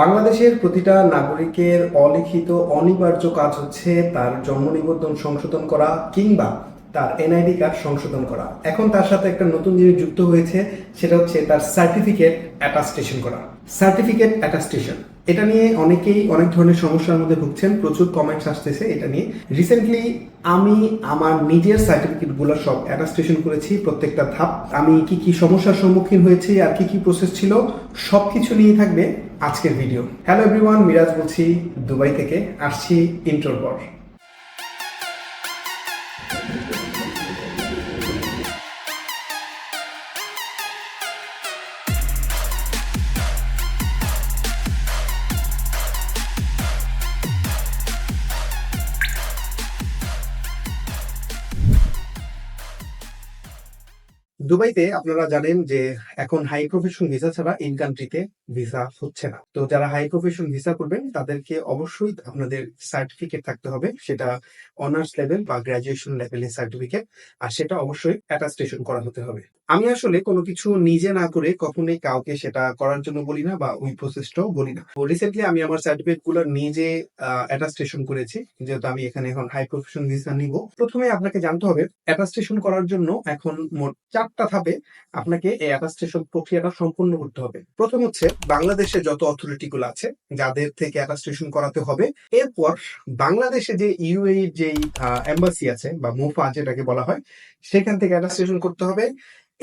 বাংলাদেশের প্রতিটা নাগরিকের অলিখিত, অনিবার্য কাজ হচ্ছে তার জন্ম নিবন্ধন সংশোধন করা কিংবা তার এনআইডি কার্ড সংশোধন করা। এখন তার সাথে একটা নতুন জিনিস যুক্ত হয়েছে, সেটা হচ্ছে তার সার্টিফিকেট অ্যাটাস্টেশন করা। সার্টিফিকেট অ্যাটাস্টেশন এটা নিয়ে অনেকেই অনেক ধরনের সমস্যার মধ্যে ভুগছেন, প্রচুর কমেন্টস আসতেছে এটা নিয়ে। রিসেন্টলি আমি আমার নিজের সার্টিফিকেটগুলো সব অ্যাটাস্টেশন করেছি প্রত্যেকটা ধাপ। আমি কি কি সমস্যার সম্মুখীন হয়েছি আর কি কি প্রসেস ছিল সব কিছু নিয়ে থাকবে আজকের ভিডিও হ্যালো এভরিওয়ান মিরাজ বলছি, দুবাই থেকে আসছি ইন্টোর দুবাইতে আপনারা জানেন যে এখন হাই প্রফেশন ভিসা ছাড়া ইন কান্ট্রিতে ভিসা হচ্ছে না। তো যারা হাই প্রফেশন ভিসা করবেন, তাদেরকে অবশ্যই আপনাদের সার্টিফিকেট থাকতে হবে। সেটা অনার্স লেভেল বা গ্রাজুয়েশন লেভেলের সার্টিফিকেট আর সেটা অবশ্যই অ্যাটাস্টেশন করা হতে হবে। আমি আসলে কোনো কিছু নিজে না করে কখনোই কাউকে সেটা করার জন্য বলি না বা ওই প্রসেসটাও বলি না। রিসেন্টলি আমি আমার সার্টিফিকেটগুলো নিজে অ্যাটাস্টেশন করেছি। যেহেতু আমি এখানে এখন হাই প্রফেশন ভিসা নিব। প্রথমে আপনাকে জানতে হবে অ্যাটাস্টেশন করার জন্য এখন মোট চারটা ধাপে আপনাকে এই অ্যাটাস্টেশন প্রক্রিয়াটা সম্পূর্ণ করতে হবে। প্রথম হচ্ছে বাংলাদেশে যত অথরিটি গুলো আছে, যাদের থেকে অ্যাটাস্টেশন করাতে হবে, এরপর বাংলাদেশে যে ইউএই যে এম্বাসি আছে বা মুফা যেটাকে বলা হয়, সেখান থেকে অ্যাটাস্টেশন করতে হবে।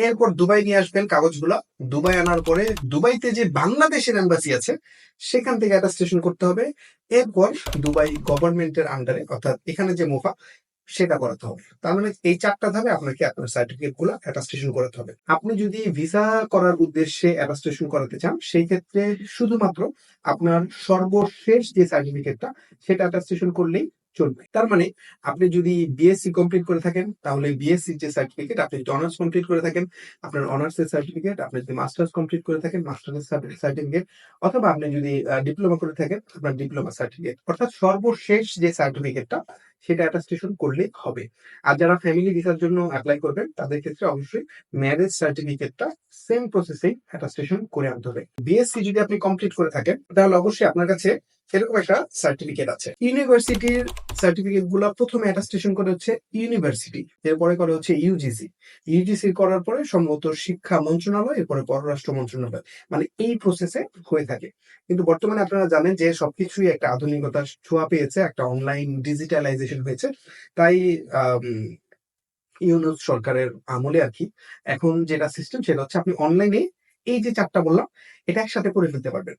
এরপর দুবাই নিয়ে আসবেন কাগজগুলা। দুবাই আনার পরে দুবাইতে যে বাংলাদেশের এম্বাসি আছে, সেখান থেকে অ্যাটাস্টেশন করতে হবে। এরপর দুবাই গভর্নমেন্টের আন্ডারে অর্থাৎ এখানে যে মুফা সেটা করাতে হবে। তার মানে এই চারটা ধাপে আপনাকে আপনার সার্টিফিকেটগুলো অ্যাটাস্টেশন করাতে হবে। আপনি যদি ভিসা করার উদ্দেশ্যে অ্যাটাস্টেশন করাতে চান, সেই ক্ষেত্রে শুধুমাত্র আপনার সর্বশেষ যে সার্টিফিকেটটা সেটা অ্যাটাস্টেশন করলেই চলবে। তার মানে আপনি যদি বিএসসি কমপ্লিট করে থাকেন, তাহলে বিএসসি যে সার্টিফিকেট আপনি যদি অনার্স কমপ্লিট করে থাকেন, আপনার অনার্স এর সার্টিফিকেট আপনি যদি মাস্টার্স কমপ্লিট করে থাকেন মাস্টার্স সার্টিফিকেট অথবা আপনি যদি ডিপ্লোমা করে থাকেন, আপনার ডিপ্লোমা সার্টিফিকেট অর্থাৎ সর্বশেষ যে সার্টিফিকেটটা সেটা অ্যাটাস্টেশন করলে হবে। আর যারা ফ্যামিলি ভিসার জন্য অ্যাপ্লাই করবেন, তাদের ক্ষেত্রে অবশ্যই ম্যারেজ সার্টিফিকেটটা সেম প্রসেসেই অ্যাটাস্টেশন করে আনতে হবে। বিএসসি যদি আপনি কমপ্লিট করে থাকেন, তাহলে অবশ্যই আপনার কাছে এরকম একটা সার্টিফিকেট আছে। ইউনিভার্সিটির সার্টিফিকেটগুলো প্রথমে অ্যাটাস্টেশন করে হচ্ছে ইউনিভার্সিটি এরপরে করে হচ্ছে ইউজিসি ইউজিসি করার পরে সম্ভবত শিক্ষা মন্ত্রণালয়, এরপরে পররাষ্ট্র মন্ত্রণালয়। মানে এই প্রসেসে হয়ে থাকে। কিন্তু বর্তমানে আপনারা জানেন যে সবকিছুই একটা আধুনিকতার ছোঁয়া পেয়েছে, একটা অনলাইন ডিজিটালাইজেশন হয়েছে। তাই ইউনুস সরকারের আমলে আর কি এখন যেটা সিস্টেম সেটা হচ্ছে আপনি অনলাইনে এই যে চারটা বললাম, এটা একসাথে করে ফেলতে পারবেন।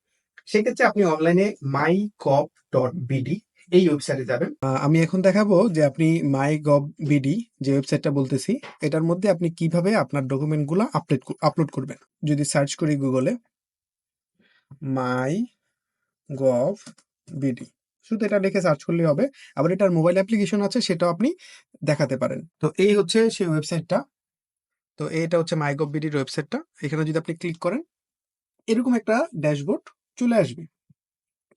সেক্ষেত্রে আপনি অনলাইনে মাই গভ ডট বিডি এই ওয়েবসাইটে যাবেন। আমি এখন দেখাবো যে আপনি মাই গভ বিডি যে ওয়েবসাইটটা বলতেছি, এটার মধ্যে আপনি কীভাবে আপনার ডকুমেন্টগুলো আপলোড আপলোড করবেন। যদি সার্চ করি গুগলে মাই গভ বিডি শুধু এটা লিখে সার্চ করলেই হবে। আবার এটার মোবাইল অ্যাপ্লিকেশন আছে, সেটাও আপনি দেখাতে পারেন। তো এই হচ্ছে সেই ওয়েবসাইটটা তো এটা হচ্ছে মাইগভ বিডির ওয়েবসাইটটা এখানে যদি আপনি ক্লিক করেন, এরকম একটা ড্যাশবোর্ড চলে আসবে।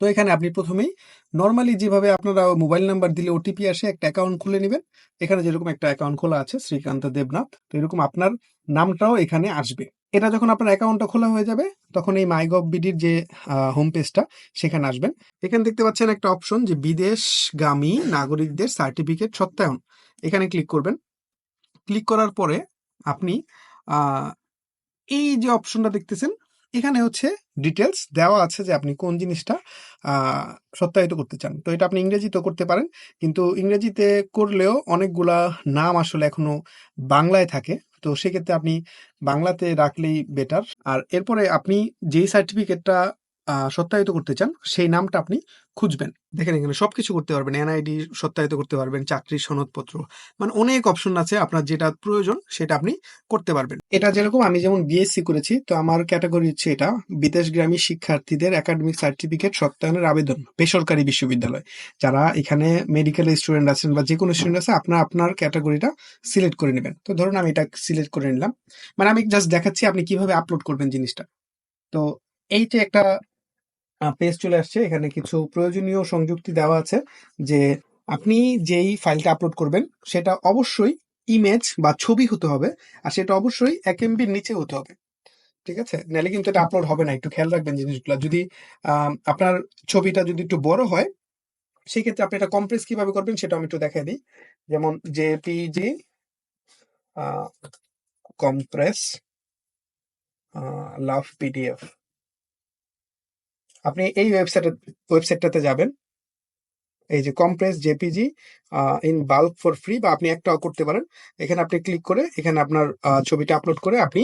তো এখানে আপনি প্রথমেই নর্মালি যেভাবে আপনারা মোবাইল নাম্বার দিলে ওটিপি আসে, একটা অ্যাকাউন্ট খুলে নেবেন। এখানে যেরকম একটা অ্যাকাউন্ট খোলা আছে, শ্রীকান্ত দেবনাথ, তো এরকম আপনার নামটাও এখানে আসবে। এটা যখন আপনার অ্যাকাউন্টটা খোলা হয়ে যাবে, তখন এই মাইগভ বিডির যে হোম পেজটা সেখানে আসবেন। এখানে দেখতে পাচ্ছেন একটা অপশন যে বিদেশগামী নাগরিকদের সার্টিফিকেট সত্যায়ন। এখানে ক্লিক করবেন। ক্লিক করার পরে আপনি এই যে অপশনটা দেখতেছেন, এখানে হচ্ছে ডিটেলস দেওয়া আছে যে আপনি কোন জিনিসটা সত্যায়িত করতে চান। তো এটা আপনি ইংরেজিতেও করতে পারেন। কিন্তু ইংরেজিতে করলেও অনেকগুলা নাম আসলে এখনও বাংলায় থাকে। তো সেক্ষেত্রে আপনি বাংলাতে রাখলেই বেটার আর এরপরে আপনি যেই সার্টিফিকেটটা সত্যায়িত করতে চান, সেই নামটা আপনি খুঁজবেন। দেখেন, এখানে সবকিছু করতে পারবেন। এনআইডি সত্যায়িত করতে পারবেন, চাকরির সনদপত্র। মানে অনেক অপশন আছে, আপনার যেটা প্রয়োজন সেটা আপনি করতে পারবেন। এটা যেরকম আমি যেমন বিএসসি করেছি, তো আমার ক্যাটাগরি হচ্ছে এটা বিদেশ বিদেশগ্রামী শিক্ষার্থীদের একাডেমিক সার্টিফিকেট সত্যায়নের আবেদন, বেসরকারি বিশ্ববিদ্যালয়। যারা এখানে মেডিকেল স্টুডেন্ট আছেন বা যে কোনো স্টুডেন্ট আছে, আপনার আপনার ক্যাটাগরিটা সিলেক্ট করে নেবেন। তো ধরুন আমি এটা সিলেক্ট করে নিলাম। মানে আমি জাস্ট দেখাচ্ছি আপনি কীভাবে আপলোড করবেন জিনিসটা। তো এই যে একটা পেজ চলে আসছে এখানে কিছু প্রয়োজনীয় সংযুক্তি দেওয়া আছে যে আপনি যেই ফাইলটা আপলোড করবেন সেটা অবশ্যই ইমেজ বা ছবি হতে হবে আর সেটা অবশ্যই এক এমবির নিচে হতে হবে ঠিক আছে? নাহলে কিন্তু এটা আপলোড হবে না। একটু খেয়াল রাখবেন জিনিসগুলো যদি আপনার ছবিটা যদি একটু বড় হয়, সেক্ষেত্রে আপনি এটা কম্প্রেস কীভাবে করবেন সেটা আমি একটু দেখায় দিই। যেমন জেপিজি কম্প্রেস লাভ পিডিএফ। আপনি এই ওয়েবসাইটে ওয়েবসাইটটাতে যাবেন। এই যে compress JPG in bulk for free বা আপনি একটাও করতে পারেন। এখানে আপনি ক্লিক করে এখানে আপনার ছবিটা আপলোড করে আপনি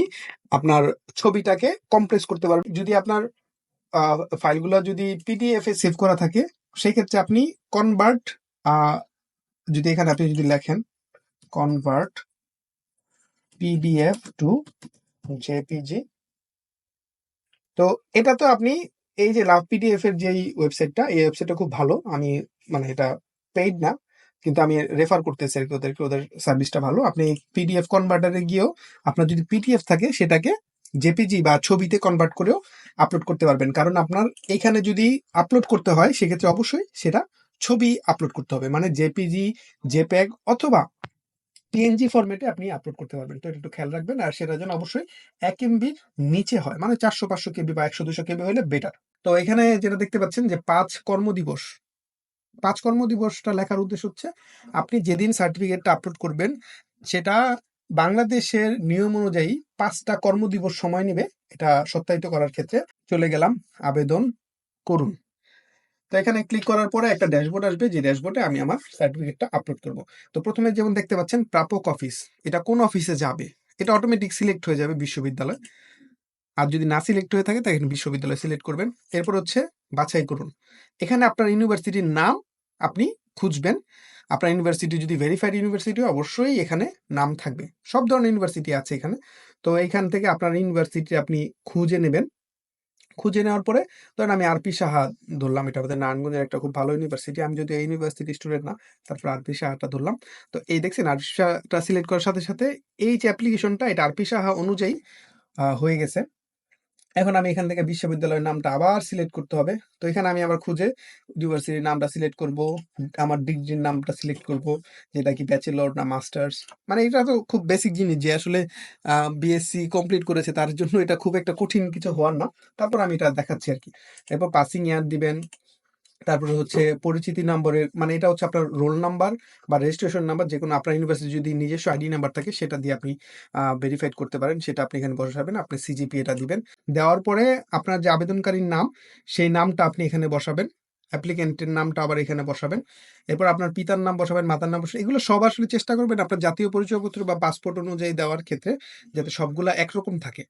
আপনার ছবিটাকে কম্প্রেস করতে পারবেন। যদি আপনার ফাইলগুলা যদি পিডিএফ এ সেভ করা থাকে, সেক্ষেত্রে আপনি কনভার্ট যদি এখানে আপনি যদি লেখেন কনভার্ট পিডিএফ টু জেপিজি তো এটা তো আপনি এই যে লাভ পিডিএফ এর যেই ওয়েবসাইটটা, এই ওয়েবসাইটটা খুব ভালো। আমি মানে এটা পেইড না। কিন্তু আমি রেফার করতেছি আরকি ওদেরকে, ওদের সার্ভিসটা ভালো। আপনি পিডিএফ কনভার্টারে গিয়েও আপনার যদি পিডিএফ থাকে সেটাকে জেপিজি বা ছবিতে কনভার্ট করেও আপলোড করতে পারবেন। কারণ আপনার এখানে যদি আপলোড করতে হয় সেক্ষেত্রে অবশ্যই সেটা ছবি আপলোড করতে হবে। মানে জেপিজি, জেপিইজি অথবা পিএনজি ফরম্যাটে আপনি আপলোড করতে পারবেন। তো একটু খেয়াল রাখবেন। আর সেটা যেন অবশ্যই এক এমবির নিচে হয়। মানে ৪০০-৫০০ কেবি বা একশো, দুশো কেবি হলে বেটার। তো এখানে যেটা দেখতে পাচ্ছেন যে পাঁচ কর্মদিবস। পাঁচ কর্মদিবসটা লেখার উদ্দেশ্য হচ্ছে আপনি যেদিন সার্টিফিকেটটা আপলোড করবেন, সেটা বাংলাদেশের নিয়ম অনুযায়ী পাঁচটা কর্মদিবস সময় নিবে এটা সত্যায়িত করার ক্ষেত্রে। চলে গেলাম আবেদন করুন। তো এখানে ক্লিক করার পরে একটা ড্যাশবোর্ড আসবে, যে ড্যাশবোর্ডে আমি আমার সার্টিফিকেটটা আপলোড করব। তো প্রথমে যেমন দেখতে পাচ্ছেন প্রাপক অফিস। এটা কোন অফিসে যাবে? এটা অটোমেটিক সিলেক্ট হয়ে যাবে বিশ্ববিদ্যালয়। আর যদি না সিলেক্ট হয়ে থাকে, তাহলে বিশ্ববিদ্যালয় সিলেক্ট করবেন। এরপর হচ্ছে বাছাই করুন। এখানে আপনার ইউনিভার্সিটির নাম আপনি খুঁজবেন। আপনার ইউনিভার্সিটি যদি ভেরিফাইড ইউনিভার্সিটি অবশ্যই এখানে নাম থাকবে। সব ধরনের ইউনিভার্সিটি আছে এখানে। তো এইখান থেকে আপনার ইউনিভার্সিটি আপনি খুঁজে নেবেন। খুঁজে নেওয়ার পরে ধরেন আমি আরপি সাহা ধরলাম। এটা আমাদের নারায়ণগঞ্জের একটা খুব ভালো ইউনিভার্সিটি। আমি যদি এই ইউনিভার্সিটির স্টুডেন্ট না। তারপর আরপি সাহাটা ধরলাম। তো এই দেখছেন আরপি সাহাটা সিলেক্ট করার সাথে, সাথে এই যে অ্যাপ্লিকেশনটা এটা আরপি সাহা অনুযায়ী হয়ে গেছে। এখন আমি এখান থেকে বিশ্ববিদ্যালয়ের নামটা আবার সিলেক্ট করতে হবে। তো এখানে আমি আবার খুঁজে ইউনিভার্সিটির নামটা সিলেক্ট করব। আমার ডিগ্রির নামটা সিলেক্ট করব। যেটা কি ব্যাচেলর না মাস্টার্স। মানে এটা তো খুব বেসিক জিনিস যে আসলে বিএসসি কমপ্লিট করেছে, তার জন্য এটা খুব একটা কঠিন কিছু হওয়ার না। তারপর আমি এটা দেখাচ্ছি আর কি এরপর পাসিং ইয়ার দিবেন। তারপরে হচ্ছে পরিচিতি নম্বরের মানে এটা হচ্ছে আপনার রোল নাম্বার বা রেজিস্ট্রেশন নাম্বার যেকোনো আপনার ইউনিভার্সিটি যদি নিজস্ব আইডি নাম্বার থাকে সেটা দিয়ে আপনি ভেরিফাইড করতে পারেন। সেটা আপনি এখানে বসাবেন। আপনি সিজিপিএটা দিবেন। দেওয়ার পরে আপনার যে আবেদনকারীর নাম, সেই নামটা আপনি এখানে বসাবেন। অ্যাপ্লিকেন্টের নামটা আবার এখানে বসাবেন। এরপর আপনার পিতার নাম বসাবেন, মাতার নাম বসাবেন। এগুলো সব আসলে চেষ্টা করবেন আপনার জাতীয় পরিচয়পত্র বা পাসপোর্ট অনুযায়ী দেওয়ার ক্ষেত্রে যাতে সবগুলা একরকম থাকে।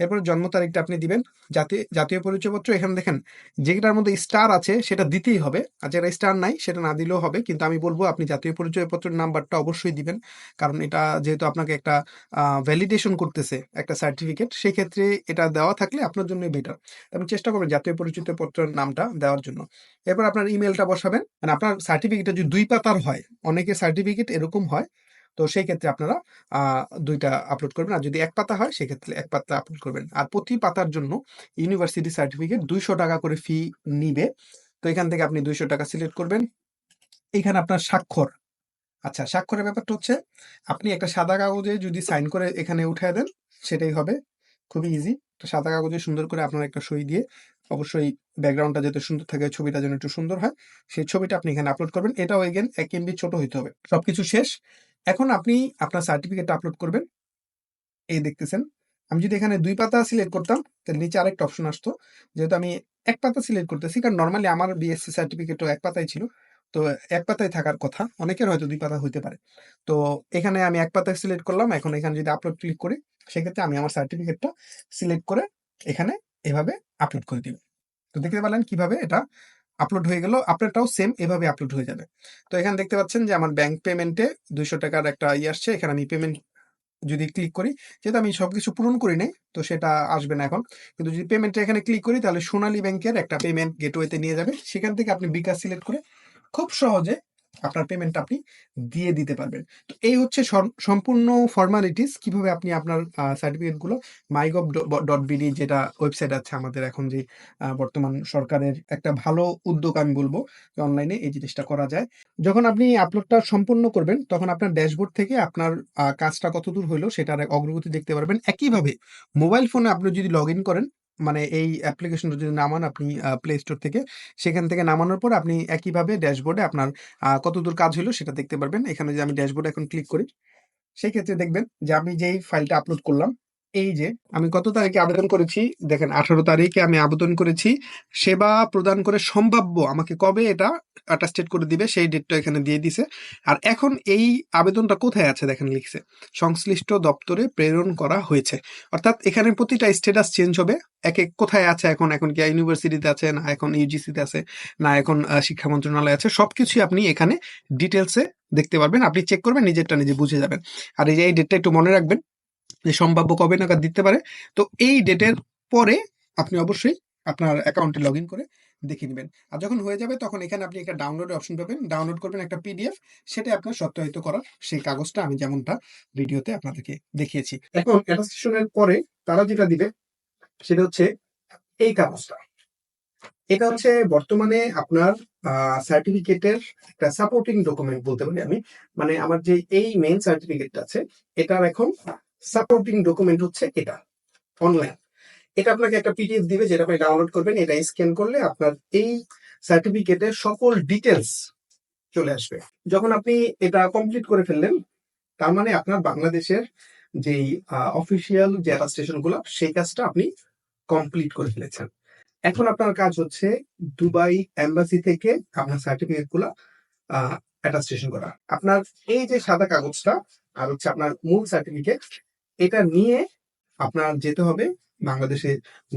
এরপরে জন্ম তারিখটা আপনি দিবেন। জাতীয় জাতীয় পরিচয়পত্র এখানে দেখেন যেটার মধ্যে স্টার আছে সেটা দিতেই হবে। আর যেটা স্টার নাই সেটা না দিলেও হবে। কিন্তু আমি বলব আপনি জাতীয় পরিচয়পত্রের নাম্বারটা অবশ্যই দিবেন। কারণ এটা যেহেতু আপনাকে একটা ভ্যালিডেশন করতেছে একটা সার্টিফিকেট সেক্ষেত্রে এটা দেওয়া থাকলে আপনার জন্যই বেটার। আপনি চেষ্টা করবেন জাতীয় পরিচয়পত্রের নামটা দেওয়ার জন্য। এরপর আপনার ইমেইলটা বসাবেন। মানে আপনার সার্টিফিকেটটা যদি দুই পাতার হয়, অনেকের সার্টিফিকেট এরকম হয়। তো সেই ক্ষেত্রে আপনারা ২ আপলোড করবেন। আর যদি এক পাতা হয় সেক্ষেত্রে এক পাতা আপলোড করবেন। আর প্রতি পাতার জন্য ইউনিভার্সিটি সার্টিফিকেট ৳২০০ করে ফি নিবে। তো এখান থেকে আপনি ৳২০০ সিলেক্ট করবেন। এখানে আপনার স্বাক্ষর। আচ্ছা স্বাক্ষরের ব্যাপারটা হচ্ছে আপনি একটা সাদা কাগজে যদি সাইন করে এখানে উঠায় দেন সেটাই হবে। খুবই ইজি। তো সাদা কাগজে সুন্দর করে আপনার একটা সই দিয়ে অবশ্যই ব্যাকগ্রাউন্ডটা যাতে সুন্দর থাকে, ছবিটা যেন একটু সুন্দর হয়। সেই ছবিটা আপনি এখানে আপলোড করবেন। এটাও এগেইন ১ এমবি ছোট হইতে হবে। সবকিছু শেষ। এখন আপনি আপনার সার্টিফিকেটটা আপলোড করবেন। এই দেখতেছেন। আমি যদি এখানে দুই পাতা সিলেক্ট করতাম, তাহলে নিচে আরেকটা অপশন আসতো। যেহেতু আমি এক পাতা সিলেক্ট করতেছি, কারণ নরমালি আমার বিএসসি সার্টিফিকেটও এক পাতাই ছিল। তো এক পাতায় থাকার কথা। অনেকের হয়তো দুই পাতা হইতে পারে। তো এখানে আমি এক পাতায় সিলেক্ট করলাম। এখন এখানে যদি আপলোড ক্লিক করি, সেক্ষেত্রে আমি আমার সার্টিফিকেটটা সিলেক্ট করে এখানে এভাবে আপলোড করে দিব। তো দেখতে পারলেন কীভাবে এটা আপলোড হয়ে গেল। আপনারটাও সেম এভাবে আপলোড হয়ে যাবে। তো এখানে দেখতে পাচ্ছেন যে আমার ব্যাংক পেমেন্টে দুইশো টাকার একটা ইয়ে আসছে। এখানে আমি পেমেন্ট যদি ক্লিক করি, যেহেতু আমি সব কিছু পূরণ করি নাই তো সেটা আসবে না এখন। কিন্তু যদি পেমেন্টে এখানে ক্লিক করি তাহলে সোনালী ব্যাংকের একটা পেমেন্ট গেটওয়েতে নিয়ে যাবে। সেখান থেকে আপনি বিকাশ সিলেক্ট করে খুব সহজে আপনার পেমেন্টটা আপনি দিয়ে দিতে পারবেন। তো এই হচ্ছে সম্পূর্ণ ফর্মালিটিস কীভাবে আপনি আপনার সার্টিফিকেটগুলো মাইগভ ডট বিডি যেটা ওয়েবসাইট আছে আমাদের এখন যে বর্তমান সরকারের একটা ভালো উদ্যোগ আমি বলব অনলাইনে এই জিনিসটা করা যায়। যখন আপনি আপলোডটা সম্পূর্ণ করবেন, তখন আপনার ড্যাশবোর্ড থেকে আপনার কাজটা কতদূর হলো সেটার অগ্রগতি দেখতে পারবেন। একইভাবে মোবাইল ফোনে আপনি যদি লগ ইন করেন মানে এই অ্যাপ্লিকেশনটা যদি নামান আপনি প্লে স্টোর থেকে, সেখান থেকে নামানোর পর আপনি একইভাবে ড্যাশবোর্ডে আপনার কতদূর কাজ হলো সেটা দেখতে পারবেন। এখানে যে আমি ড্যাশবোর্ডে এখন ক্লিক করি সেই ক্ষেত্রে দেখবেন যে আমি যেই ফাইলটা আপলোড করলাম এই যে, আমি কত তারিখে আবেদন করেছি? দেখেন, আঠারো তারিখে আমি আবেদন করেছি। সেবা প্রদান করে সম্ভাব্য, আমাকে কবে এটা অ্যাটাস্টেড করে দিবে, সেই ডেটটা এখানে দিয়ে দিছে। আর এখন এই আবেদনটা কোথায় আছে? দেখেন, লিখছে, সংশ্লিষ্ট দপ্তরে প্রেরণ করা হয়েছে। অর্থাৎ এখানে প্রতিটা স্ট্যাটাস চেঞ্জ হবে। এক এক কোথায় আছে এখন? এখন কি ইউনিভার্সিটিতে আছে? না এখন ইউজিসিতে আছে? না এখন শিক্ষা মন্ত্রণালয় আছে? সবকিছুই আপনি এখানে ডিটেলসে দেখতে পারবেন। আপনি চেক করবেন, নিজেরটা নিজে বুঝে যাবেন। আর এই যে, এই ডেটটা একটু মনে রাখবেন। সম্ভাব্য কবে নাগাদ দিতে পারে। তো এই ডেটের পরে আপনি অবশ্যই আপনার অ্যাকাউন্টে লগ ইন করে দেখে নেবেন। আর যখন হয়ে যাবে তখন এখানে আপনি একটা ডাউনলোড অপশন পাবেন। ডাউনলোড করবেন একটা পিডিএফ সেটা আপনার সত্যায়িত করার সেই কাগজটা আমি যেমনটা ভিডিওতে আপনাদেরকে দেখিয়েছি। এখন অ্যাটাস্টেশনের পরে তারা যেটা দিবে, সেটা হচ্ছে এই কাগজটা। এটা হচ্ছে বর্তমানে আপনার সার্টিফিকেটের একটা সাপোর্টিং ডকুমেন্ট বলতে পারি আমি। মানে আমার যে এই মেইন সার্টিফিকেটটা আছে, এটার এখন সাপোর্টিং ডকুমেন্ট হচ্ছে এটা অনলাইন এটা আপনাকে একটা পিডিএফ দিবে, যেটা আপনি ডাউনলোড করবেন, এটা স্ক্যান করলে আপনার এই সার্টিফিকেটের সকল ডিটেলস চলে আসবে। যখন আপনি এটা কমপ্লিট করে ফেললেন, তার মানে আপনার বাংলাদেশের যেই অফিসিয়াল যে অ্যাটাস্টেশনগুলো সেই কাজটা আপনি কমপ্লিট করে ফেলেছেন। এখন আপনার কাজ হচ্ছে দুবাই এম্বাসি থেকে আপনার সার্টিফিকেটগুলা অ্যাটাস্টেশন করা। আপনার এই যে সাদা কাগজটা, আর হচ্ছে আপনার মূল সার্টিফিকেট এটা নিয়ে আপনার যেতে হবে বাংলাদেশের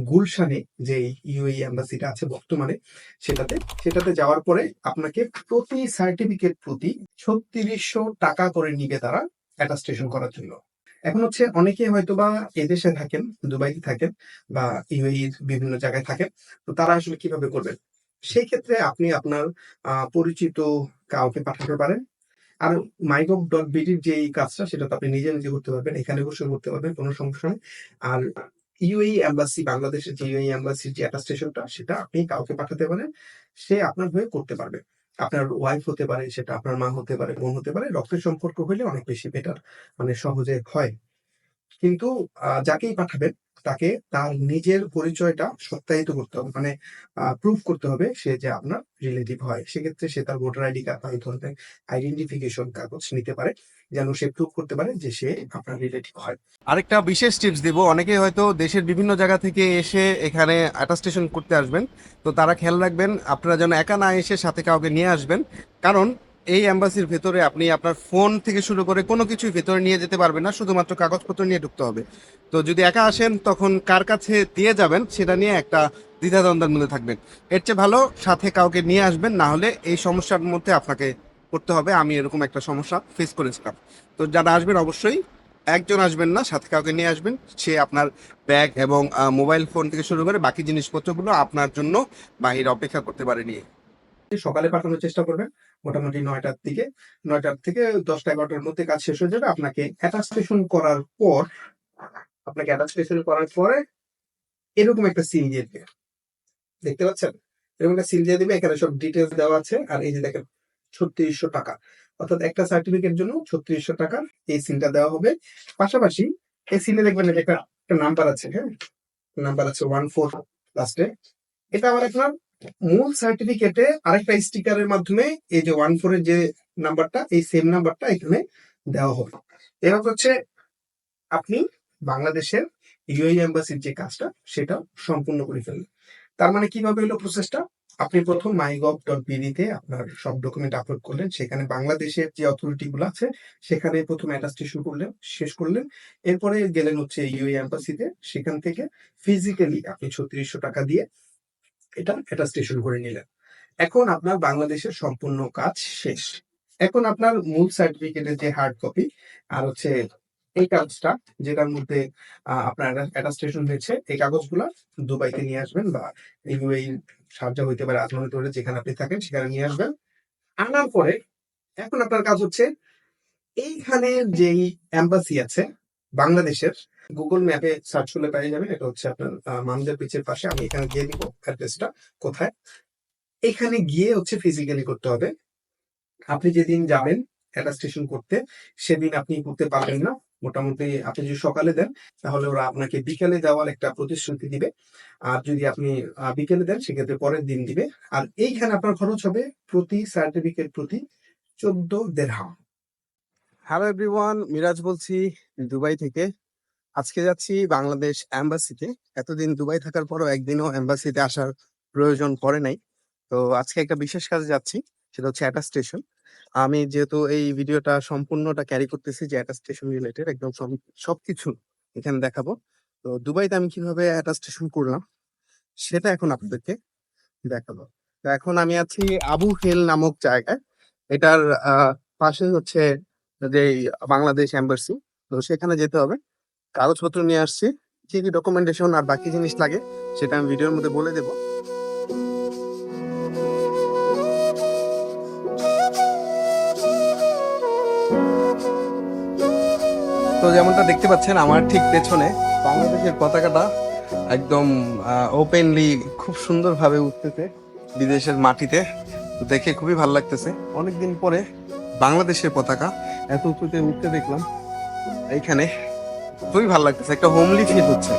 গুলশানে যে ইউএই এম্বাসিটা আছে বর্তমানে সেটাতে। সেটাতে যাওয়ার পরে আপনাকে প্রতি সার্টিফিকেট প্রতি ছত্রিশশো টাকা করে নিবে তারা অ্যাটাস্টেশন করার জন্য। এখন হচ্ছে অনেকে হয়তো বা এদেশে থাকেন, দুবাইতে থাকেন বা ইউএইর বিভিন্ন জায়গায় থাকেন, তো তারা আসলে কীভাবে করবেন? সেই ক্ষেত্রে আপনি আপনার পরিচিত কাউকে পাঠাতে পারেন। আর মাইগভ ডট বিডির যে এই কাজটা, সেটা তো আপনি নিজে নিজে করতে পারবেন, এখানে বসে করতে পারবেন, কোনো সমস্যা নেই। আর ইউএই এম্বাসি, বাংলাদেশের যে ইউএই এম্বাসির যে অ্যাটাস্টেশনটা, সেটা আপনি কাউকে পাঠাতে পারেন, সে আপনার হয়ে করতে পারবে। আপনার ওয়াইফ হতে পারে, সেটা আপনার মা হতে পারে, বোন হতে পারে, রক্তের সম্পর্ক হলে অনেক বেশি বেটার মানে সহজে হয়। কিন্তু যাকেই পাঠাবেন তাকে তার নিজের পরিচয়টা সত্যায়িত করতে হবে মানে প্রুফ করতে হবে সে যে আপনার রিলেটিভ হয়। সেক্ষেত্রে সে তার ভোটার আইডি কার্ড বা এই ধরনের আইডেন্টিফিকেশন কাগজ নিতে পারে, যেন সে প্রুফ করতে পারে যে সে আপনার রিলেটিভ হয়। আরেকটা বিশেষ টিপস দিব অনেকে হয়তো দেশের বিভিন্ন জায়গা থেকে এসে এখানে অ্যাটাস্টেশন করতে আসবেন, তো তারা খেয়াল রাখবেন, আপনারা যেন একা না এসে সাথে কাউকে নিয়ে আসবেন, কারণ এই অ্যাম্বাসির ভেতরে আপনি আপনার ফোন থেকে শুরু করে কোনো কিছুই ভেতরে নিয়ে যেতে পারবেন না, শুধুমাত্র কাগজপত্র নিয়ে ঢুকতে হবে। তো যদি একা আসেন, তখন কার কাছে দিয়ে যাবেন সেটা নিয়ে একটা দ্বিধাদ্বন্দ্বের মধ্যে থাকবেন। এর চেয়ে ভালো সাথে কাউকে নিয়ে আসবেন, না হলে এই সমস্যার মধ্যে আপনাকে করতে হবে। আমি এরকম একটা সমস্যা ফেস করেছিলাম। তো যারা আসবেন, অবশ্যই একজন আসবেন না, সাথে কাউকে নিয়ে আসবেন। সে আপনার ব্যাগ এবং মোবাইল ফোন থেকে শুরু করে বাকি জিনিসপত্রগুলো আপনার জন্য বাহির অপেক্ষা করতে পারে নিয়ে সকালে পাঠানোর চেষ্টা করবেন, মোটামুটি নয়টার দিকে। নয়টার থেকে দশটা এগারোটার মধ্যে কাজ শেষ হয়ে যাবে। আপনাকে অ্যাটাস্টেশন করার পর, আপনাকে অ্যাটাস্টেশন করার পরে এরকম একটা সিল দিয়ে দিবে। দেখতে পাচ্ছেন? এরকম একটা সিল দিয়ে দিবে, এখানে সব ডিটেলস দেওয়া আছে। আর এই যে দেখেন, ছত্রিশশো টাকা। অর্থাৎ একটা সার্টিফিকেট জন্য ছত্রিশশো টাকার এই সিলটা দেওয়া হবে। পাশাপাশি এই সিলে দেখবেন একটা একটা নাম্বার আছে হ্যাঁ? নাম্বার আছে ওয়ান ফোর লাস্টে এটা আমার আপনার মূল সার্টিফিকেটে আরেকটা স্টিকারের মাধ্যমে এই যে ওয়ান ফোর এর যে নাম্বারটা এই সেম নাম্বারটা এখানে দেওয়া হবে। এবার হচ্ছে আপনি বাংলাদেশের ইউএই এম্বাসির যে কাজটা সেটা সম্পূর্ণ করে ফেললেন। তার মানে কীভাবে হলো প্রসেসটা আপনি প্রথম মাইগভ ডট বিডিতে আপনার সব ডকুমেন্ট আপলোড করলেন, সেখানে বাংলাদেশের যে অথরিটি গুলো আছে, সেখানে প্রথম অ্যাটাচটি শুরু করলেন, শেষ করলেন। এরপরে গেলেন হচ্ছে ইউএই এম্বাসিতে সেখান থেকে ফিজিক্যালি আপনি ছত্রিশশো টাকা দিয়ে এটা এটা স্টেশন করে নিলেন। এখন আপনার বাংলাদেশের সম্পূর্ণ কাজ শেষ। এখন আপনার মূল সার্টিফিকেটের যে হার্ড কপি আর হচ্ছে এই কাগজটা, যেটার মধ্যে আপনার অ্যাটাস্টেশন হয়েছে, এই কাগজগুলো দুবাইতে নিয়ে আসবেন বা ইউএই সাহায্য হইতে পারে আজমান হইতে যেখানে আপনি থাকেন, সেখানে নিয়ে আসবেন। আনার পরে এখন আপনার কাজ হচ্ছে, এইখানে যেই এম্বাসি আছে, বাংলাদেশের গুগল ম্যাপে সার্চ করলে পেয়ে যাবেন। এটা হচ্ছে আপনার আহ, মানদের পিচের পাশে। আমি এখানে দিয়ে দিব অ্যাড্রেসটা কোথায়? এখানে গিয়ে হচ্ছে ফিজিক্যালি করতে হবে। আপনি যেদিন যাবেন অ্যাটাস্টেশন করতে সেদিন আপনি করতে পারবেন না। মোটামুটি আপনি যদি সকালে দেন তাহলে ওরা আপনাকে বিকেলে দেওয়ার একটা প্রতিশ্রুতি দিবে। আর যদি আপনি বিকেলে দেন সেক্ষেত্রে পরের দিন দিবে। আর এইখানে আপনার খরচ হবে প্রতি সার্টিফিকেট প্রতি চোদ্দ দেড়হাম হ্যালো এভরিওয়ান মিরাজ বলছি দুবাই থেকে। আজকে যাচ্ছি বাংলাদেশ এম্বাসিতে এতদিন দুবাই থাকার পরও একদিনও এম্বাসিতে আসার প্রয়োজন পড়ে নাই। তো আজকে একটা বিশেষ কাজে যাচ্ছি, সেটা হচ্ছে অ্যাটাস্টেশন আমি যেহেতু এই ভিডিওটা সম্পূর্ণটা ক্যারি করতেছি যে অ্যাটাস্টেশন রিলেটেড একদম সব- সবকিছু এখানে দেখাবো। তো দুবাইতে আমি কীভাবে অ্যাটাস্টেশন করলাম, সেটা এখন আপনাদেরকে দেখাবো। তো এখন আমি আছি আবু হেল নামক জায়গায়। এটার পাশে হচ্ছে যে বাংলাদেশ এম্বাসি তো সেখানে যেতে হবে। কাগজপত্র নিয়ে আসছি, কি কি ডকুমেন্টেশন আর বাকি জিনিস লাগে সেটা আমি ভিডিওর মধ্যে বলে দেব। তো যেমনটা দেখতে পাচ্ছেন, আমার ঠিক পেছনে বাংলাদেশের পতাকাটা একদম ওপেনলি খুব সুন্দরভাবে উঠতেছে বিদেশের মাটিতে। দেখে খুবই ভালো লাগতেছে। অনেকদিন পরে বাংলাদেশের পতাকা, এত উঁচুতে উঠতে দেখলাম। এইখানে খুবই ভালো লাগতেছে একটা হোমলি ফিল হচ্ছে।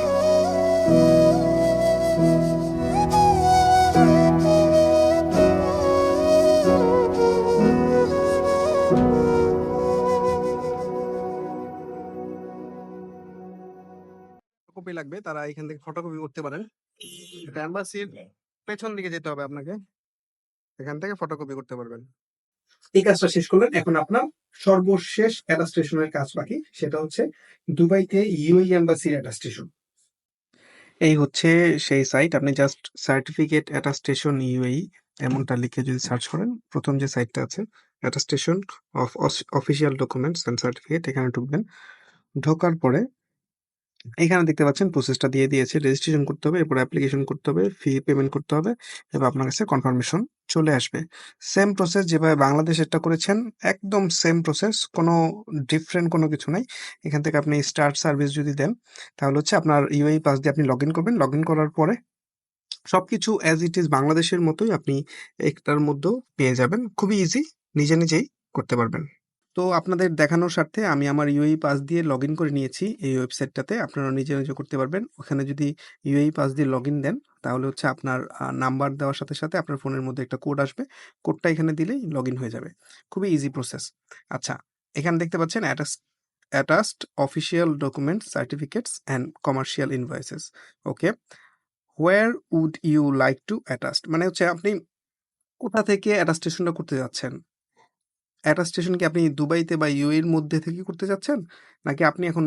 কপি লাগবে তারা এখান থেকে ফটোকপি করতে পারেন। এটা এম্বাসির পেছন দিকে যেতে হবে আপনাকে। এখান থেকে ফটোকপি করতে পারবেন। এই কাজটা শেষ করলেন। এখন আপনার সর্বশেষ অ্যাটাস্টেশনের কাজ বাকি, সেটা হচ্ছে দুবাইতে ইউই এম্বাসির অ্যাটাস্টেশন এই হচ্ছে সেই সাইট আপনি জাস্ট সার্টিফিকেট অ্যাটাস্টেশন ইউএই এমনটা লিখে যদি সার্চ করেন, প্রথম যে সাইটটা আছে attestation of official documents and certificate এখানে ঢুকবেন। ঢোকার পরে এখানে দেখতে পাচ্ছেন প্রসেসটা দিয়ে দিয়েছে। রেজিস্ট্রেশন করতে হবে, এরপর অ্যাপ্লিকেশন করতে হবে ফি পেমেন্ট করতে হবে, এবার আপনার কাছে কনফার্মেশন চলে আসবে। সেম প্রসেস যেভাবে বাংলাদেশ এটা করেছেন, একদম সেম প্রসেস কোনো ডিফারেন্ট কোনো কিছু নাই। এখান থেকে আপনি স্টার্ট সার্ভিস যদি দেন, তাহলে হচ্ছে আপনার ইউআই পাস দিয়ে আপনি লগ করবেন। লগ করার পরে সবকিছু অ্যাজ ইট ইজ বাংলাদেশের মতোই আপনি একটার মধ্যেও পেয়ে যাবেন। খুবই ইজি নিজে নিজেই করতে পারবেন। তো আপনাদের দেখানোর স্বার্থে আমি আমার ইউএই পাস দিয়ে লগ করে নিয়েছি। এই ওয়েবসাইটটাতে আপনারা নিজে নিজে করতে পারবেন। ওখানে যদি ইউএই পাস দিয়ে লগ দেন, তাহলে হচ্ছে আপনার নাম্বার দেওয়ার সাথে সাথে আপনার ফোনের মধ্যে একটা কোড আসবে। কোডটা এখানে দিলেই লগ হয়ে যাবে। খুবই ইজি প্রসেস আচ্ছা এখানে দেখতে পাচ্ছেন attest attest official documents, certificates and commercial invoices. Okay, where would you like to attest মানে হচ্ছে আপনি কোথা থেকে অ্যাটাস্টেশনটা করতে যাচ্ছেন? অ্যাটাস্টেশন কি আপনি দুবাইতে বা ইউএর মধ্যে থেকে করতে চাচ্ছেন নাকি আপনি এখন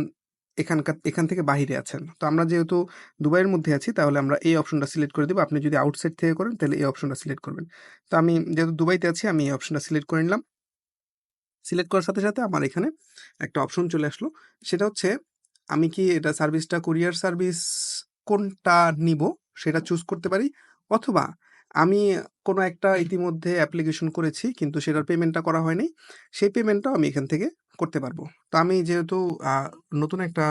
এখানকার, এখান থেকে বাহিরে আছেন? তো আমরা যেহেতু দুবাইয়ের মধ্যে আছি, তাহলে আমরা এই অপশনটা সিলেক্ট করে দেবো। আপনি যদি আউটসাইড থেকে করেন, তাহলে এই অপশনটা সিলেক্ট করবেন। তো আমি যেহেতু দুবাইতে আছি, আমি এই অপশনটা সিলেক্ট করে নিলাম। সিলেক্ট করার সাথে সাথে আমার এখানে একটা অপশন চলে আসলো। সেটা হচ্ছে, আমি কি এটা সার্ভিসটা, কুরিয়ার সার্ভিস কোনটা নিব? সেটা চুজ করতে পারি? অথবা আমি কোনো একটা ইতিমধ্যে অ্যাপ্লিকেশন করেছি, কিন্তু সেটার পেমেন্টটা করা হয়নি। সেই পেমেন্টটাও আমি এখান থেকে করতে পারব। তো আমি যেহেতু নতুন একটা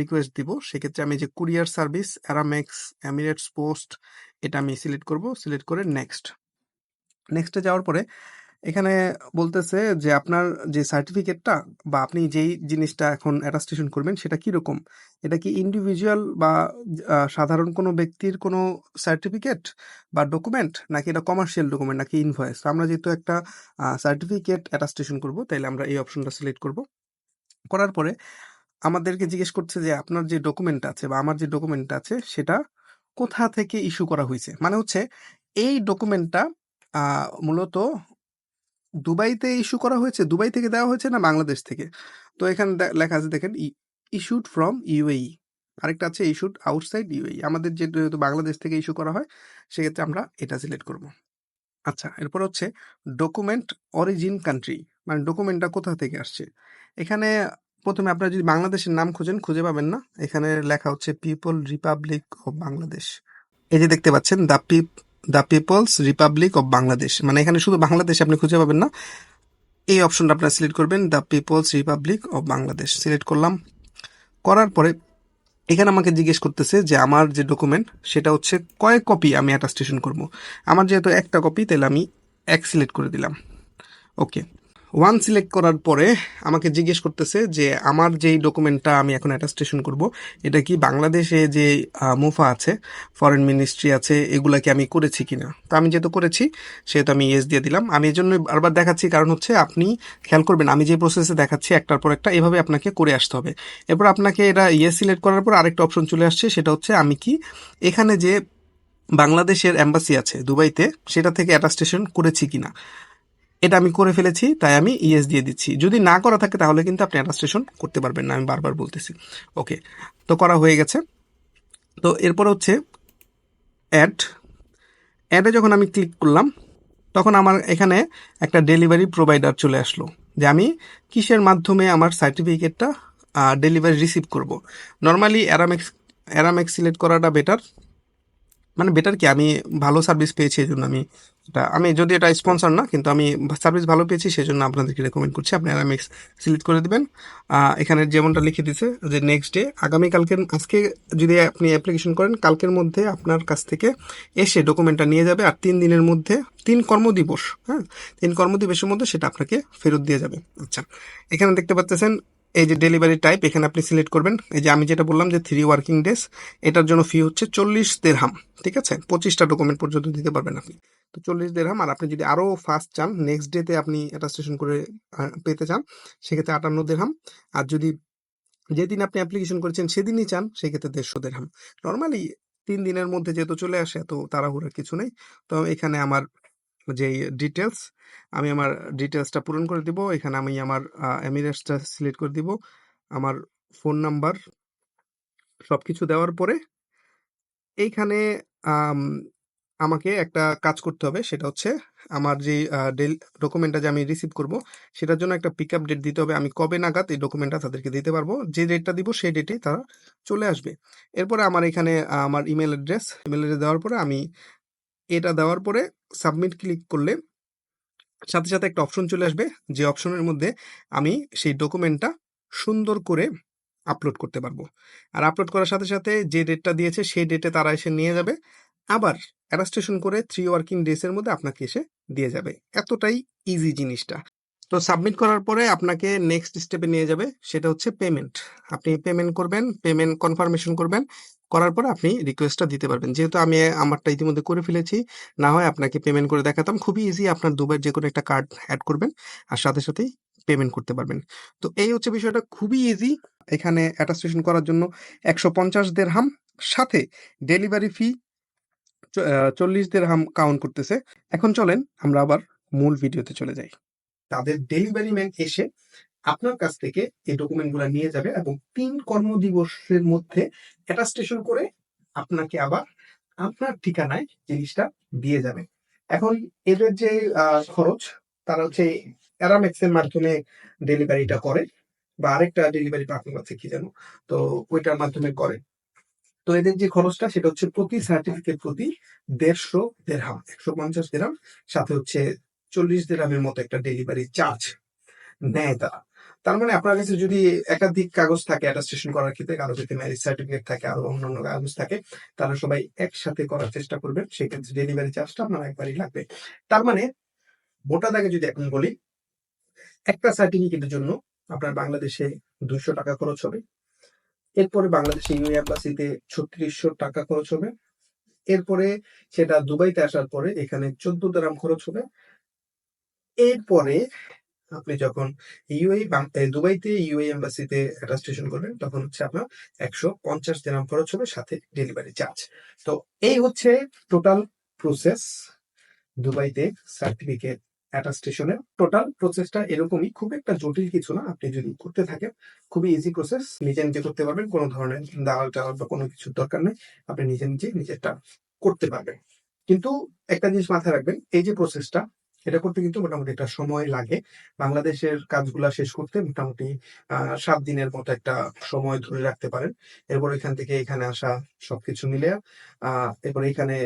রিকোয়েস্ট দিব, সেক্ষেত্রে আমি যে courier service Aramex Emirates post এটা আমি সিলেক্ট করব। সিলেক্ট করে নেক্সট নেক্সটে যাওয়ার পরে এখানে বলতেছে যে, আপনার যে সার্টিফিকেটটা বা আপনি যেই জিনিসটা এখন অ্যাটাস্টেশন করবেন, সেটা কীরকম? এটা কি ইন্ডিভিজুয়াল বা সাধারণ কোনো ব্যক্তির কোনো সার্টিফিকেট বা ডকুমেন্ট নাকি এটা কমার্শিয়াল ডকুমেন্ট নাকি ইনভয়েস আমরা যেহেতু একটা সার্টিফিকেট অ্যাটাস্টেশন করব, তাইলে আমরা এই অপশনটা সিলেক্ট করব। করার পরে আমাদেরকে জিজ্ঞেস করছে যে, আপনার যে ডকুমেন্ট আছে বা আমার যে ডকুমেন্ট আছে, সেটা কোথা থেকে ইস্যু করা হয়েছে? মানে হচ্ছে, এই ডকুমেন্টটা মূলত দুবাইতে ইস্যু করা হয়েছে, দুবাই থেকে দেওয়া হয়েছে না বাংলাদেশ থেকে? তো এখানে লেখা আছে দেখেন ইস্যুড ফ্রম ইউএই আরেকটা আছে ইস্যুড আউটসাইড ইউএই আমাদের যেহেতু বাংলাদেশ থেকে ইস্যু করা হয়, সেক্ষেত্রে আমরা এটা সিলেক্ট করব। আচ্ছা এরপর হচ্ছে ডকুমেন্ট অরিজিন কান্ট্রি মানে ডকুমেন্টটা কোথা থেকে আসছে? এখানে প্রথমে আপনারা যদি বাংলাদেশের নাম খুঁজেন, খুঁজে পাবেন না। এখানে লেখা হচ্ছে পিপল রিপাবলিক অফ বাংলাদেশ এই যে দেখতে পাচ্ছেন the peep the people's republic of Bangladesh. মানে এখানে শুধু বাংলাদেশ আপনি খুঁজে পাবেন না, এই অপশনটা আপনারা সিলেক্ট করবেন, the people's republic of Bangladesh. Select করলাম। করার পরে এখানে আমাকে জিজ্ঞেস করতেছে যে আমার যে ডকুমেন্ট, সেটা হচ্ছে কয়েক কপি আমি অ্যাটাস্টেশন করব। আমার যেহেতু একটা কপি, তাহলে আমি এক সিলেক্ট করে দিলাম। ওকে। ওয়ান সিলেক্ট করার পরে আমাকে জিজ্ঞেস করতেছে যে, আমার যেই ডকুমেন্টটা আমি এখন অ্যাটাস্টেশন করব, এটা কি বাংলাদেশে যে মুফা আছে ফরেন মিনিস্ট্রি আছে, এগুলা কি আমি করেছি কিনা? তো আমি যেহেতু করেছি, সেহেতু আমি ইয়েস দিয়ে দিলাম। আমি এই জন্য বারবার দেখাচ্ছি, কারণ হচ্ছে আপনি খেয়াল করবেন, আমি যে প্রসেসে দেখাচ্ছি একটার পর একটা, এভাবে আপনাকে করে আসতে হবে। এরপর আপনাকে এটা ইয়েস সিলেক্ট করার পর আরেকটা অপশন চলে আসছে, সেটা হচ্ছে আমি কি এখানে যে বাংলাদেশের অ্যাম্বাসি আছে, দুবাইতে, সেটা থেকে অ্যাটাস্টেশন করেছি কিনা। এটা আমি করে ফেলেছি, তাই আমি ইএস দিয়ে দিচ্ছি। যদি না করা থাকে, তাহলে কিন্তু আপনি অ্যাটাস্টেশন করতে পারবেন না, আমি বারবার বলতেছি। ওকে তো করা হয়ে গেছে। তো এরপর হচ্ছে অ্যাড অ্যাডে যখন আমি ক্লিক করলাম, তখন আমার এখানে একটা ডেলিভারি প্রোভাইডার চলে আসলো, যে আমি কিসের মাধ্যমে আমার সার্টিফিকেটটা ডেলিভারি রিসিভ করব। নর্মালি অ্যারামেক্স অ্যারামেক্স সিলেক্ট করাটা বেটার মানে বেটার কি? আমি ভালো সার্ভিস পেয়েছি এই জন্য আমি এটা, আমি যদি এটা স্পন্সর না, কিন্তু আমি সার্ভিস ভালো পেয়েছি সেই জন্য আপনাদেরকে রেকমেন্ড করছি। আপনি অ্যারামেক্স সিলেক্ট করে দেবেন। এখানে যেমনটা লিখে দিছে যে নেক্সট ডে আগামীকালকের, আজকে যদি আপনি অ্যাপ্লিকেশন করেন, কালকের মধ্যে আপনার কাছ থেকে এসে ডকুমেন্টটা নিয়ে যাবে, আর তিন দিনের মধ্যে, তিন কর্মদিবস হ্যাঁ? তিন কর্মদিবসের মধ্যে সেটা আপনাকে ফেরত দিয়ে যাবে। আচ্ছা এখানে দেখতে পাচ্ছেন এই যে ডেলিভারি টাইপ এখানে আপনি সিলেক্ট করবেন। এই যে আমি যেটা বললাম যে থ্রি ওয়ার্কিং ডেজ এটার জন্য ফি হচ্ছে চল্লিশ দেড়হাম ঠিক আছে? পঁচিশটা ডকুমেন্ট পর্যন্ত দিতে পারবেন আপনি। তো চল্লিশ দেড়হাম আর আপনি যদি আরও ফাস্ট চান নেক্সট ডেতে আপনি অ্যাটাস্টেশন করে পেতে চান, সেক্ষেত্রে আটান্ন দেড়হাম আর যদি যেদিন আপনি অ্যাপ্লিকেশন করেছেন সেদিনই চান, সেক্ষেত্রে দেড়শো দেড়হাম নর্মালি তিন দিনের মধ্যে যেহেতু চলে আসে তো তাড়াহুড়োর কিছু নেই। তো এখানে আমার যে ডিটেলস আমি আমার ডিটেলসটা পূরণ করে দিব। এখানে আমি আমার এমিরেটসটা সিলেক্ট করে দিব। আমার ফোন নাম্বার সব কিছু দেওয়ার পরে এইখানে আমাকে একটা কাজ করতে হবে। সেটা হচ্ছে আমার যে ডকুমেন্টটা যে আমি রিসিভ করব, সেটার জন্য একটা পিক আপ ডেট দিতে হবে। আমি কবে নাগাদ এই ডকুমেন্টটা তাদেরকে দিতে পারব? যে ডেটটা দিব, সেই ডেটে তারা চলে আসবে। এরপরে আমার এখানে আমার ইমেল অ্যাড্রেস ইমেল অ্যাড্রেস দেওয়ার পরে আমি এটা দেওয়ার পরে সাবমিট ক্লিক করলে সাথে সাথে একটা অপশন চলে আসবে। যে অপশনের মধ্যে আমি সেই ডকুমেন্টটা সুন্দর করে আপলোড করতে পারব। আর আপলোড করার সাথে সাথে যে ডেটটা দিয়েছে সেই ডেটে তারা এসে নিয়ে যাবে। আবার অ্যারাস্টেশন করে থ্রি ওয়ার্কিং ডেজের মধ্যে আপনাকে এসে দিয়ে যাবে। এতটাই ইজি জিনিসটা। তো সাবমিট করার পরে আপনাকে নেক্সট স্টেপে নিয়ে যাবে। সেটা হচ্ছে পেমেন্ট আপনি পেমেন্ট করবেন পেমেন্ট কনফার্মেশন করবেন। করার পর আপনি রিকোয়েস্টটা দিতে পারবেন। যেহেতু আমি আমারটা ইতিমধ্যে করে ফেলেছি, না হয় আপনাকে পেমেন্ট করে দেখাতাম। খুবই ইজি আপনার দুবার যে কোনো একটা কার্ড অ্যাড করবেন আর সাথে সাথেই পেমেন্ট করতে পারবেন। তো এই হচ্ছে বিষয়টা। খুবই ইজি এখানে অ্যাটাস্টেশন করার জন্য একশো পঞ্চাশ দেড়হাম সাথে ডেলিভারি ফি চল্লিশ দেড়হাম কাউন্ট করতেছে। এখন চলেন আমরা আবার মূল ভিডিওতে চলে যাই। তাদের ডেলিভারি ম্যান এসে আপনার কাছ থেকে এই ডকুমেন্টগুলো নিয়ে যাবে এবং তিন কর্মদিবসের মধ্যে অ্যাটাস্টেশন করে আপনাকে আবার আপনার ঠিকানায় জিনিসটা দিয়ে যাবে। এখন এদের যে খরচ, তারা হচ্ছে অ্যারামেক্স এর মাধ্যমে ডেলিভারিটা করে বা আরেকটা ডেলিভারি পার্টনার আছে কি জানো? তো ওইটার মাধ্যমে করে। তো এদের যে খরচটা, সেটা হচ্ছে প্রতি সার্টিফিকেট প্রতি দেড়শো দেড়হাম একশো পঞ্চাশ দেড়হাম সাথে হচ্ছে চল্লিশ দেড়হামের মতো একটা ডেলিভারি চার্জ নেয় তারা। তার মানে আপনার কাছে যদি একাধিক কাগজ থাকে অ্যাটাস্টেশন করার ক্ষেত্রে, কারও যদি ম্যারেজ সার্টিফিকেট থাকে, আরও অন্যান্য কাগজ থাকে, তারা সবাই একসাথে করার চেষ্টা করবেন। সেক্ষেত্রে ডেলিভারি চার্জটা আপনার একবারই লাগবে। তার মানে মোটা দাগে যদি এখন বলি, একটা সার্টিফিকেটের জন্য আপনার বাংলাদেশে দুইশো টাকা খরচ হবে। এরপরে বাংলাদেশে ইউ এম্বাসিতে ছত্রিশশো টাকা খরচ হবে। এরপরে সেটা দুবাইতে আসার পরে এখানে চোদ্দ দারাম খরচ হবে। এরপরে আপনি যখন ইউএই দুবাইতে ইউএই এম্বাসিতে অ্যাটাস্টেশন করবেন, তখন হচ্ছে আপনার একশো পঞ্চাশ দিনাম খরচ হবে, সাথে ডেলিভারি চার্জ তো এই হচ্ছে টোটাল প্রসেস দুবাইতে সার্টিফিকেট অ্যাটাস্টেশনের টোটাল প্রসেসটা এরকমই, খুব একটা জটিল কিছু না, আপনি যদি করতে থাকেন, খুবই ইজি প্রসেস নিজে নিজে করতে পারবেন, কোনো ধরনের দালাল টালাল বা কোনো কিছুর দরকার নেই, আপনি নিজে নিজে নিজেরটা করতে পারবেন। কিন্তু একটা জিনিস মাথায় রাখবেন, এই যে প্রসেসটা এটা করতে কিন্তু মোটামুটি একটা সময় লাগে। বাংলাদেশের কাজগুলা শেষ করতে মোটামুটি সাত দিনের মতো একটা সময় ধরে রাখতে পারেন। এরপর এখান থেকে এখানে আসা সবকিছু মিলে এরপর এখানে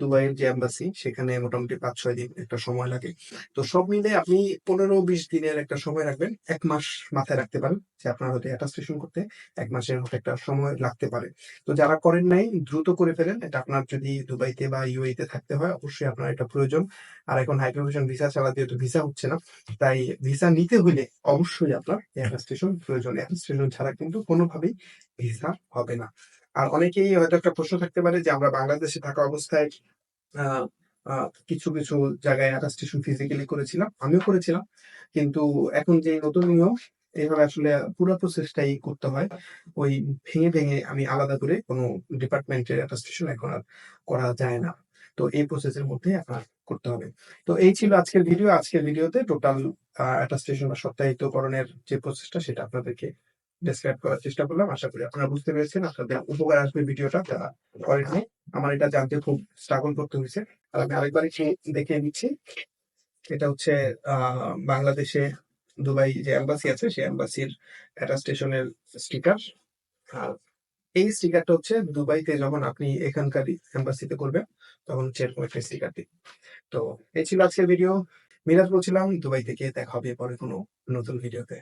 দুবাইয়ের যে এম্বাসি, সেখানে মোটামুটি পাঁচ, ছয় দিন একটা সময় লাগে। তো সব মিলে আপনি পনেরো বিশ দিনের একটা সময় রাখবেন। এক মাস মাথায় রাখতে পারেন যে আপনার হয়তো অ্যাটাস্টেশন করতে এক মাসের মতো একটা সময় লাগতে পারে। তো যারা করেন নাই, দ্রুত করে ফেলেন। এটা আপনার যদি দুবাইতে বা ইউএইতে থাকতে হয়, অবশ্যই আপনার এটা প্রয়োজন। আর এখন হাই প্রফেশন ভিসা ছাড়া যেহেতু ভিসা হচ্ছে না। তাই ভিসা নিতে হলে অবশ্যই আপনার অ্যাটাস্টেশন প্রয়োজন। অ্যাটাস্টেশন ছাড়া কিন্তু কোনোভাবেই ভিসা হবে না। আর অনেকেই হয়তো একটা প্রশ্ন থাকতে পারে যে, আমরা বাংলাদেশে থাকা অবস্থায় কিছু কিছু জায়গায় অ্যাটাস্টেশন ফিজিক্যালি করেছিলাম, আমিও করেছিলাম। কিন্তু এখন যে নতুন নিয়ম, এইভাবে আসলে পুরো প্রসেসটাই করতে হয়। ওই ভেঙে ভেঙে আমি আলাদা করে কোনো ডিপার্টমেন্টের অ্যাটাস্টেশন এখন আর করা যায় না। তো এই প্রসেসের মধ্যে আপনার করতে হবে। তো এই ছিল আজকের ভিডিও আজকের ভিডিওতে টোটাল অ্যাটাস্টেশন বা সত্যায়িতকরণের যে প্রসেসটা সেটা আপনাদেরকে ডেসক্রাইব করার চেষ্টা করলাম। আশা করি আপনারা বুঝতে পেরেছেন। আপনাদের উপকার আসবে ভিডিওটা যারা করেননি। আমার এটা জানতে খুব স্ট্রাগল করতে হয়েছে। আর আমি আরেকবার একটু দেখে নিচ্ছি এটা হচ্ছে বাংলাদেশে দুবাই যে এম্বাসি আছে, সেই এম্বাসির অ্যাটাস্টেশনের স্টিকার আর এই স্টিকারটা হচ্ছে দুবাইতে যখন আপনি এখানকার এম্বাসিতে করবেন তখন এরকম একটা স্টিকার দিই। তো এই ছিল আজকের ভিডিও মিরাজ বলছিলাম, দুবাই থেকে দেখা হবে পরে কোনো নতুন ভিডিওতে